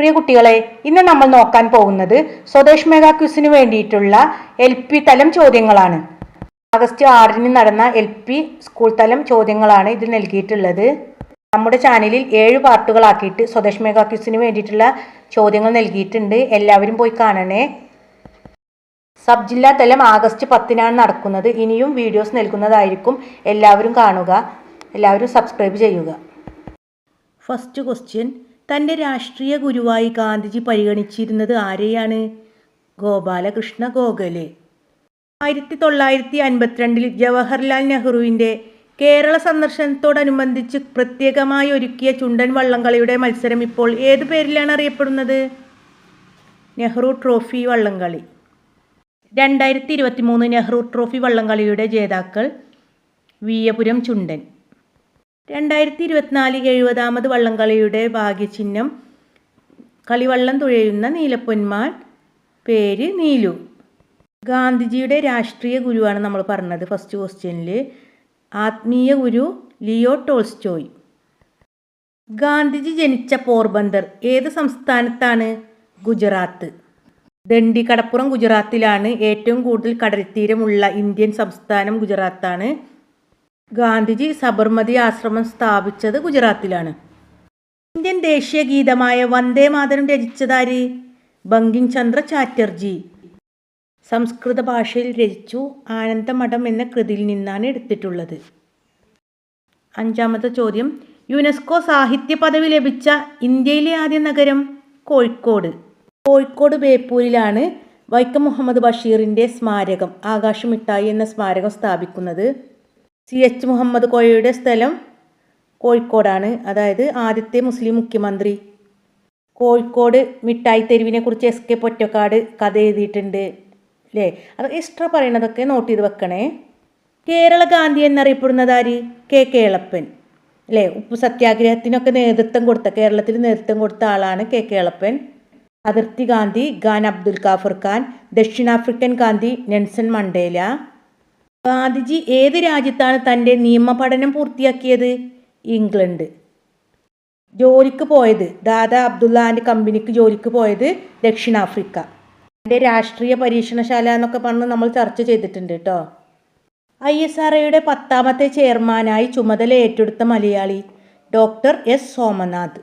പ്രിയ കുട്ടികളെ ഇന്ന് നമ്മൾ നോക്കാൻ പോകുന്നത് സ്വദേശ് മെഗാ ക്വിസിന് വേണ്ടിയിട്ടുള്ള എൽ പി തലം ചോദ്യങ്ങളാണ്. ആഗസ്റ്റ് ആറിന് നടന്ന എൽ പി സ്കൂൾ തലം ചോദ്യങ്ങളാണ് ഇത് നൽകിയിട്ടുള്ളത്. നമ്മുടെ ചാനലിൽ ഏഴ് പാർട്ടുകളാക്കിയിട്ട് സ്വദേശ് മെഗാ ക്വിസിന് വേണ്ടിയിട്ടുള്ള ചോദ്യങ്ങൾ നൽകിയിട്ടുണ്ട്. എല്ലാവരും പോയി കാണണേ. സബ് ജില്ലാ തലം ആഗസ്റ്റ് പത്തിനാണ് നടക്കുന്നത്. ഇനിയും വീഡിയോസ് നൽകുന്നതായിരിക്കും എല്ലാവരും കാണുക. എല്ലാവരും സബ്സ്ക്രൈബ് ചെയ്യുക. ഫസ്റ്റ് ക്വസ്റ്റ്യൻ തന്റെ രാഷ്ട്രീയ ഗുരുവായി ഗാന്ധിജി പരിഗണിച്ചിരുന്നത് ആരെയാണ്? ഗോപാലകൃഷ്ണ ഗോഖലെ. ആയിരത്തി തൊള്ളായിരത്തി അൻപത്തിരണ്ടിൽ ജവഹർലാൽ നെഹ്റുവിന്റെ കേരള സന്ദർശനത്തോടനുബന്ധിച്ച് പ്രത്യേകമായി ഒരുക്കിയ ചുണ്ടൻ വള്ളംകളിയുടെ മത്സരം ഇപ്പോൾ ഏത് പേരിലാണ് അറിയപ്പെടുന്നത്? നെഹ്റു ട്രോഫി വള്ളംകളി. രണ്ടായിരത്തി ഇരുപത്തി മൂന്ന് നെഹ്റു ട്രോഫി വള്ളംകളിയുടെ ജേതാക്കൾ വീയപുരം ചുണ്ടൻ. രണ്ടായിരത്തി ഇരുപത്തിനാല് എഴുപതാമത് വള്ളംകളിയുടെ ഭാഗ്യചിഹ്നം കളിവള്ളം തുഴയുന്ന നീലപ്പൊന്മാൻ പേര് നീലു. ഗാന്ധിജിയുടെ രാഷ്ട്രീയ ഗുരുവാണ് നമ്മൾ പറഞ്ഞത് ഫസ്റ്റ് ക്വസ്റ്റ്യനിൽ ആത്മീയ ഗുരു ലിയോ ടോൾസ്റ്റോയ്. ഗാന്ധിജി ജനിച്ച പോർബന്ദർ ഏത് സംസ്ഥാനത്താണ്? ഗുജറാത്ത്. ദണ്ഡി കടപ്പുറം ഗുജറാത്തിലാണ് ഏറ്റവും കൂടുതൽ കടൽത്തീരമുള്ള ഇന്ത്യൻ സംസ്ഥാനം ഗുജറാത്താണ്. ഗാന്ധിജി സബർമതി ആശ്രമം സ്ഥാപിച്ചത് ഗുജറാത്തിലാണ്. ഇന്ത്യൻ ദേശീയ ഗീതമായ വന്ദേ മാതരം രചിച്ചതാര്? ബങ്കിം ചന്ദ്ര ചാറ്റർജി. സംസ്കൃത ഭാഷയിൽ രചിച്ചു ആനന്ദമഠം എന്ന കൃതിയിൽ നിന്നാണ് എടുത്തിട്ടുള്ളത്. അഞ്ചാമത്തെ ചോദ്യം. യുനെസ്കോ സാഹിത്യ പദവി ലഭിച്ച ഇന്ത്യയിലെ ആദ്യ നഗരം കോഴിക്കോട്. കോഴിക്കോട് ബേപ്പൂരിലാണ് വൈക്കം മുഹമ്മദ് ബഷീറിന്റെ സ്മാരകം. ആകാശമിട്ടായി എന്ന സ്മാരകം സ്ഥാപിക്കുന്നത് സി എച്ച് മുഹമ്മദ് കോയയുടെ സ്ഥലം കോഴിക്കോടാണ്. അതായത് ആദ്യത്തെ മുസ്ലിം മുഖ്യമന്ത്രി. കോഴിക്കോട് മിഠായി തെരുവിനെ കുറിച്ച് എസ് കെ പൊറ്റക്കാട് കഥ എഴുതിയിട്ടുണ്ട്. അല്ലേ അത് എക്സ്ട്രാ പറയണതൊക്കെ നോട്ട് ചെയ്ത് വെക്കണേ. കേരള ഗാന്ധി എന്നറിയപ്പെടുന്നത് ആര്? കെ കേളപ്പൻ. അല്ലേ ഉപ്പ് സത്യാഗ്രഹത്തിനൊക്കെ നേതൃത്വം കൊടുത്ത കേരളത്തിൽ നേതൃത്വം കൊടുത്ത ആളാണ് കെ കേളപ്പൻ. അതിർത്തി ഗാന്ധി ഖാൻ അബ്ദുൽ ഖാഫർ ഖാൻ. ദക്ഷിണാഫ്രിക്കൻ ഗാന്ധി നെൻസൺ മണ്ടേല. ഗാന്ധിജി ഏത് രാജ്യത്താണ് തന്റെ നിയമപഠനം പൂർത്തിയാക്കിയത്? ഇംഗ്ലണ്ട്. ജോലിക്ക് പോയത്. ദാദാ അബ്ദുല്ലാന്റെ കമ്പനിക്ക് ജോലിക്ക് പോയത് ദക്ഷിണാഫ്രിക്ക. എന്റെ രാഷ്ട്രീയ പരീക്ഷണശാല എന്നൊക്കെ പറഞ്ഞ് നമ്മൾ ചർച്ച ചെയ്തിട്ടുണ്ട് കേട്ടോ ഐ എസ് ആർ ഒയുടെ പത്താമത്തെ ചെയർമാനായി ചുമതല ഏറ്റെടുത്ത മലയാളി ഡോക്ടർ എസ്. സോമനാഥ്.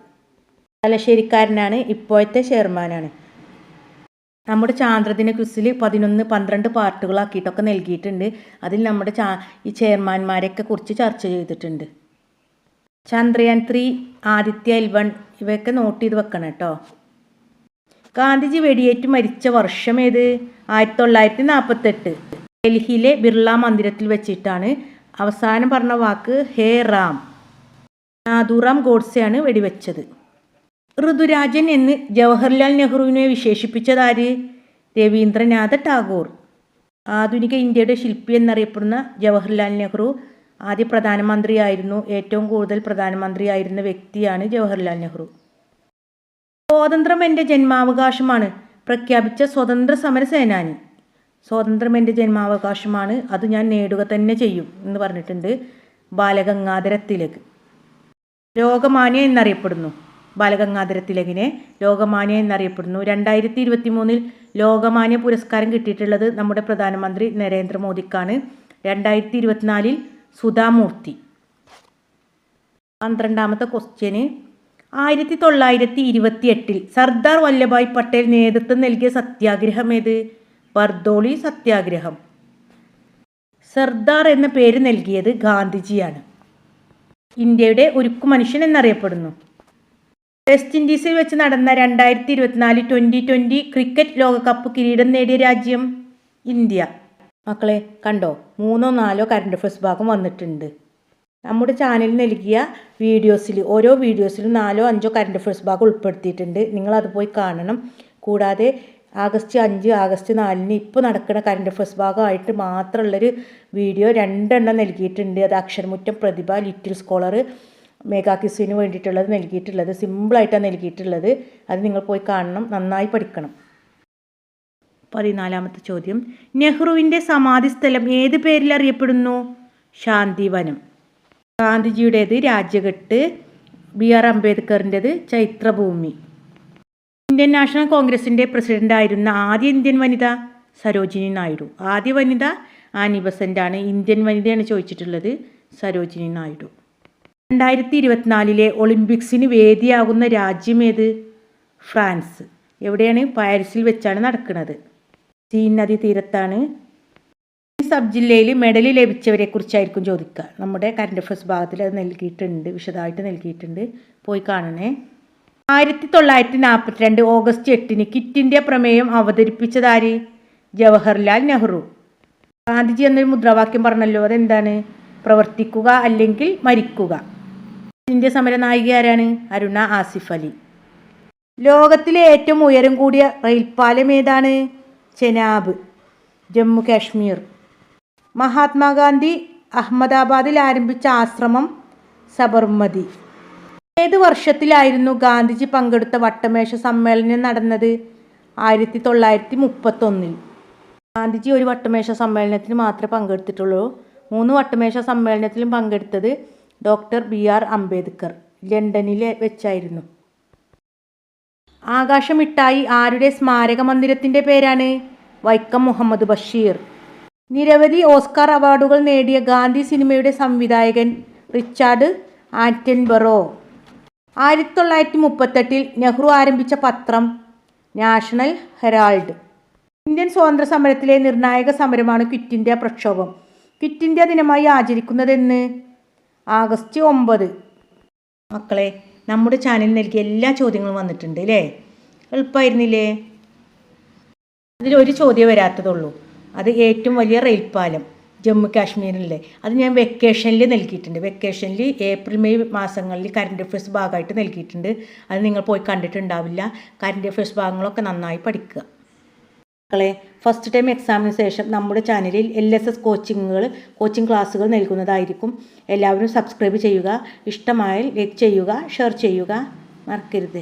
തലശ്ശേരിക്കാരനാണ് ഇപ്പോഴത്തെ ചെയർമാനാണ്. നമ്മുടെ ചാന്ദ്രദിന ക്വിസിൽ പതിനൊന്ന് പന്ത്രണ്ട് പാർട്ടുകളാക്കിയിട്ടൊക്കെ നൽകിയിട്ടുണ്ട്. അതിൽ നമ്മുടെ ചാ ഈ ചെയർമാന്മാരെയൊക്കെ കുറിച്ച് ചർച്ച ചെയ്തിട്ടുണ്ട്. Chandrayaan three Aditya L one ഇവയൊക്കെ നോട്ട് ചെയ്ത് വെക്കണം കേട്ടോ. ഗാന്ധിജി വെടിയേറ്റ് മരിച്ച വർഷം ഏത്? ആയിരത്തി തൊള്ളായിരത്തി നാൽപ്പത്തെട്ട് ഡൽഹിയിലെ ബിർള മന്ദിരത്തിൽ വെച്ചിട്ടാണ് അവസാനം പറഞ്ഞ വാക്ക് ഹേ റാം. നാഥുറാം ഗോഡ്സെയാണ് വെടിവെച്ചത്. ഋതുരാജൻ എന്ന് ജവഹർലാൽ നെഹ്റുവിനെ വിശേഷിപ്പിച്ചതാര്? രവീന്ദ്രനാഥ ടാഗോർ. ആധുനിക ഇന്ത്യയുടെ ശില്പി എന്നറിയപ്പെടുന്ന ജവഹർലാൽ നെഹ്റു ആദ്യ പ്രധാനമന്ത്രിയായിരുന്നു. ഏറ്റവും കൂടുതൽ പ്രധാനമന്ത്രിയായിരുന്ന വ്യക്തിയാണ് ജവഹർലാൽ നെഹ്റു. സ്വാതന്ത്ര്യം എന്റെ ജന്മാവകാശമാണ്. പ്രഖ്യാപിച്ച സ്വതന്ത്ര സമര സേനാനി സ്വാതന്ത്ര്യം എന്റെ ജന്മാവകാശമാണ്. അത് ഞാൻ നേടുക തന്നെ ചെയ്യും എന്ന് പറഞ്ഞിട്ടുണ്ട് ബാലഗംഗാധര തിലക് ലോകമാന്യ എന്നറിയപ്പെടുന്നു. ബാലഗംഗാധര തിലകിനെ ലോകമാന്യ എന്നറിയപ്പെടുന്നു. രണ്ടായിരത്തി ഇരുപത്തി മൂന്നിൽ ലോകമാന്യ പുരസ്കാരം കിട്ടിയിട്ടുള്ളത് നമ്മുടെ പ്രധാനമന്ത്രി നരേന്ദ്രമോദിക്കാണ്. രണ്ടായിരത്തി ഇരുപത്തിനാലിൽ സുധാമൂർത്തി. പന്ത്രണ്ടാമത്തെ ക്വസ്റ്റ്യന് ആയിരത്തി തൊള്ളായിരത്തി ഇരുപത്തി എട്ടിൽ സർദാർ വല്ലഭായ് പട്ടേൽ നേതൃത്വം നൽകിയ സത്യാഗ്രഹം ഏത്? ബർദോളി സത്യാഗ്രഹം. സർദാർ എന്ന പേര് നൽകിയത് ഗാന്ധിജിയാണ്. ഇന്ത്യയുടെ ഉരുക്കു മനുഷ്യൻ എന്നറിയപ്പെടുന്നു. വെസ്റ്റ് ഇൻഡീസിൽ വെച്ച് നടന്ന രണ്ടായിരത്തി ഇരുപത്തിനാല് ട്വന്റി ട്വന്റി ക്രിക്കറ്റ് ലോകകപ്പ് കിരീടം നേടിയ രാജ്യം ഇന്ത്യ. മക്കളെ കണ്ടോ? മൂന്നോ നാലോ കറണ്ട് അഫയേഴ്സ് ഭാഗം വന്നിട്ടുണ്ട്. നമ്മുടെ ചാനൽ നൽകിയ വീഡിയോസിൽ ഓരോ വീഡിയോസിലും നാലോ അഞ്ചോ കറണ്ട് അഫയേഴ്സ് ഭാഗം ഉൾപ്പെടുത്തിയിട്ടുണ്ട്. നിങ്ങളത് പോയി കാണണം. കൂടാതെ ആഗസ്റ്റ് അഞ്ച് ആഗസ്റ്റ് നാലിന് ഇപ്പോൾ നടക്കുന്ന കറണ്ട് അഫയേഴ്സ് ഭാഗമായിട്ട് മാത്രമുള്ളൊരു വീഡിയോ രണ്ടെണ്ണം നൽകിയിട്ടുണ്ട്. അത് Aksharamuttam Prathibha little scholar mega ക്വിസിന് വേണ്ടിയിട്ടുള്ളത് നൽകിയിട്ടുള്ളത് സിമ്പിളായിട്ടാണ് നൽകിയിട്ടുള്ളത്. അത് നിങ്ങൾ പോയി കാണണം നന്നായി പഠിക്കണം. പതിനാലാമത്തെ ചോദ്യം. നെഹ്റുവിന്റെ സമാധി സ്ഥലം ഏത് പേരിൽ അറിയപ്പെടുന്നു? ശാന്തിവനം. ഗാന്ധിജിയുടേത് രാജ്യഘട്ട് ബി ആർ അംബേദ്കറിന്റെത് ചൈത്രഭൂമി. ഇന്ത്യൻ നാഷണൽ കോൺഗ്രസിന്റെ പ്രസിഡന്റായിരുന്ന ആദ്യ ഇന്ത്യൻ വനിത സരോജിനി നായിഡു. ആദ്യ വനിത ആനി ബസന്റാണ് ഇന്ത്യൻ വനിതയാണ് ചോദിച്ചിട്ടുള്ളത് സരോജിനി നായിഡു. രണ്ടായിരത്തി ഇരുപത്തിനാലിലെ ഒളിമ്പിക്സിന് വേദിയാകുന്ന രാജ്യം ഏത് ഫ്രാൻസ്. എവിടെയാണ്? പാരീസിൽ വെച്ചാണ് നടക്കുന്നത്. സീൻ നദി തീരത്താണ് സബ് ജില്ലയിൽ മെഡൽ ലഭിച്ചവരെ കുറിച്ചായിരിക്കും ചോദിക്കുക. നമ്മുടെ കറണ്ട് അഫയേഴ്സ് ഭാഗത്തിൽ അത് നൽകിയിട്ടുണ്ട്. വിശദമായിട്ട് നൽകിയിട്ടുണ്ട്. പോയി കാണണേ. ആയിരത്തി തൊള്ളായിരത്തി നാൽപ്പത്തിരണ്ട് ഓഗസ്റ്റ് എട്ടിന് കിറ്റ് ഇന്ത്യ പ്രമേയം അവതരിപ്പിച്ചതാര്? ജവഹർലാൽ നെഹ്റു. ഗാന്ധിജി എന്നൊരു മുദ്രാവാക്യം പറഞ്ഞല്ലോ. അതെന്താണ്? പ്രവർത്തിക്കുക അല്ലെങ്കിൽ മരിക്കുക. ഇന്ത്യ സമര നായിക ആരാണ്? അരുണ ആസിഫ് അലി. ലോകത്തിലെ ഏറ്റവും ഉയരം കൂടിയ റെയിൽപാലം ഏതാണ്? ചെനാബ് ജമ്മു കാശ്മീർ. മഹാത്മാഗാന്ധി അഹമ്മദാബാദിൽ ആരംഭിച്ച ആശ്രമം സബർമതി. ഏത് വർഷത്തിലായിരുന്നു ഗാന്ധിജി പങ്കെടുത്ത വട്ടമേശ സമ്മേളനം നടന്നത്? ആയിരത്തി തൊള്ളായിരത്തി മുപ്പത്തൊന്നിൽ ഗാന്ധിജി ഒരു വട്ടമേശ സമ്മേളനത്തിന് മാത്രമേ പങ്കെടുത്തിട്ടുള്ളൂ. മൂന്ന് വട്ടമേശ സമ്മേളനത്തിലും പങ്കെടുത്തത് ഡോക്ടർ ബി ആർ അംബേദ്കർ ലണ്ടനിൽ വെച്ചായിരുന്നു. ആകാശമിട്ടായി ആരുടെ സ്മാരക മന്ദിരത്തിന്റെ പേരാണ് വൈക്കം മുഹമ്മദ് ബഷീർ. നിരവധി ഓസ്കാർ അവാർഡുകൾ നേടിയ ഗാന്ധി സിനിമയുടെ സംവിധായകൻ റിച്ചാർഡ് ആറ്റൻബറോ. ആയിരത്തി തൊള്ളായിരത്തി മുപ്പത്തെട്ടിൽ നെഹ്റു ആരംഭിച്ച പത്രം നാഷണൽ ഹെറാൾഡ്. ഇന്ത്യൻ സ്വാതന്ത്ര്യ സമരത്തിലെ നിർണായക സമരമാണ് ക്വിറ്റ് ഇന്ത്യ പ്രക്ഷോഭം. ക്വിറ്റ് ഇന്ത്യ ദിനമായി ആചരിക്കുന്നതെന്ന് ആഗസ്റ്റ് ഒമ്പത്. മക്കളെ നമ്മുടെ ചാനലിൽ നൽകിയ എല്ലാ ചോദ്യങ്ങളും വന്നിട്ടുണ്ട് അല്ലേ എളുപ്പമായിരുന്നില്ലേ അതിലൊരു ചോദ്യം വരാത്തതുള്ളൂ. അത് ഏറ്റവും വലിയ റെയിൽ പാലം ജമ്മു കാശ്മീരിലെ. അത് ഞാൻ വെക്കേഷനിൽ നൽകിയിട്ടുണ്ട്. വെക്കേഷനിൽ ഏപ്രിൽ മെയ് മാസങ്ങളിൽ കറണ്ട് അഫയേഴ്സ് ഭാഗമായിട്ട് നൽകിയിട്ടുണ്ട്. അത് നിങ്ങൾ പോയി കണ്ടിട്ടുണ്ടാവില്ല. കറണ്ട് അഫയേഴ്സ് ഭാഗങ്ങളൊക്കെ നന്നായി പഠിക്കുക. മക്കളെ ഫസ്റ്റ് ടൈം എക്സാമിന് ശേഷം നമ്മുടെ ചാനലിൽ എൽ എസ് എസ് കോച്ചിങ്ങുകൾ കോച്ചിങ് ക്ലാസ്സുകൾ നൽകുന്നതായിരിക്കും. എല്ലാവരും സബ്സ്ക്രൈബ് ചെയ്യുക ഇഷ്ടമായാൽ ലൈക്ക് ചെയ്യുക ഷെയർ ചെയ്യുക. മറക്കരുത്.